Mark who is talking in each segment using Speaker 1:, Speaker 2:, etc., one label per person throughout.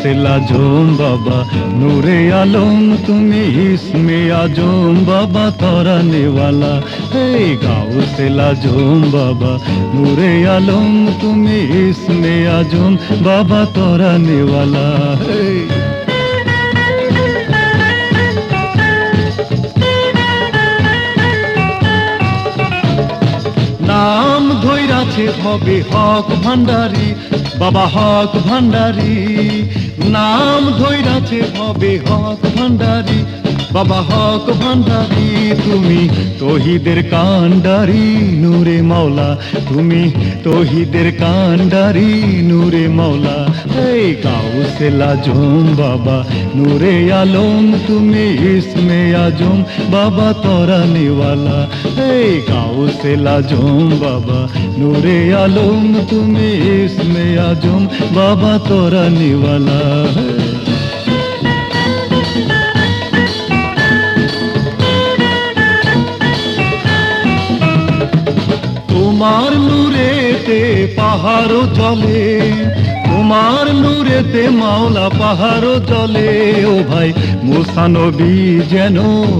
Speaker 1: গাউসেল আজম বাবা, নূরে আলম, তুমি ইসমে আজম বাবা তরা নেওয়ালা এই গাউসেল আজম বাবা, নূরে আলম, তুমি ইসমে আজম বাবা তরা নেওয়ালা এই। নাম ধৈরাছে হবে হক ভান্ডারি বাবা হক ভান্ডারি নাম ধৈরাছে হবে হক ভান্ডারি বাবা, হক ভান্ডারি তুমি তহিদের কান্ডারি নূরে মাওলা। তুমি তহিদের কান্ডারি নূরে মাওলা। এই কাউসেল আজম বাবা, নূরে আলম, তুমি ইসমে আজম। বাবা তোরা নিওয়ালা এই কাউসেল আজম বাবা নূরে আলম তুমি ইসমে আজম বাবা তোরা নিওয়ালা তোমার নূরেতে পাহাড় জলে তোমার নূরেতে মাওলা পাহাড় জলে ও ভাই মুসানবী যেন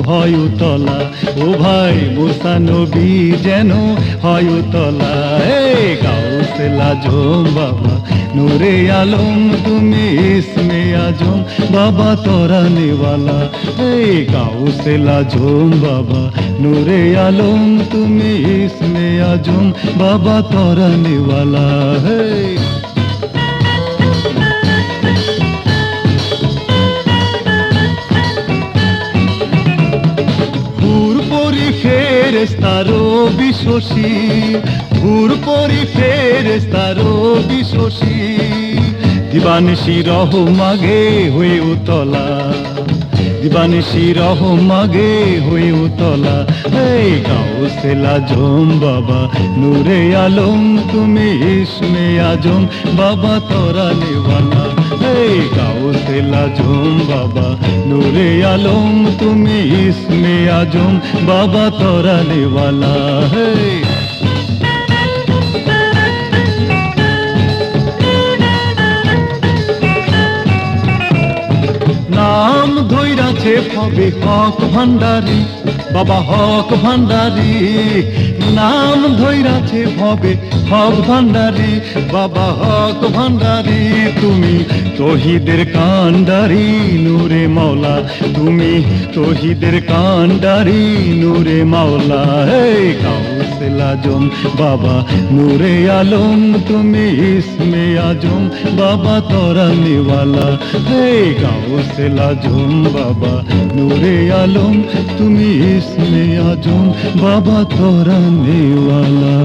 Speaker 1: হয় উতলা। ও ভাই মুসানবী যেন হয় উতলা। এ গাউসেলা জম বাবা, নূরে আলম তুমি ইসমে আজম, বাবা তোরা নেওয়ালা। এই গাউসেলা ঝোম বাবা, নূরে আলম তুমি ইসমে আজম, বাবা তোরা নেওয়ালা। হে ফেরেস্তারো বিশ্বসী। ভুর পরি ফেরেস্তারো বিশ্বসী। দিবানিশি রহ মাগে হয়ে উতলা। দিবানিশি রহ মাগে হয়ে উতলা। এই গাউসেলা জম বাবা, নূরে আলম, তুমি ইসমে আজম। বাবা তোরা নেওয়ালা গাউসেলা জম বাবা নূরে আলম, তুমি ইসমে আজম, বাবা তোরা নেওয়ালা নাম ধৈরাছে হবে হক ভান্ডারি বাবা হক ভান্ডারি, নাম ধৈরাছে হবে হক ভান্ডারি। বাবা হক ভান্ডারি, তুমি তহিদের কান্ডারি নূরে মাওলা। তুমি তহিদের কান্ডারি নূরে মাওলা। হে কাউসেল আজম, বাবা নূরে আলম, তুমি ইসমে আজম, বাবা তোরা নিওয়ালা। হে গাউসেল আজম, বাবা নূরে আলম, তুমি ইসমে আজম বাবা তোরা নিওয়ালা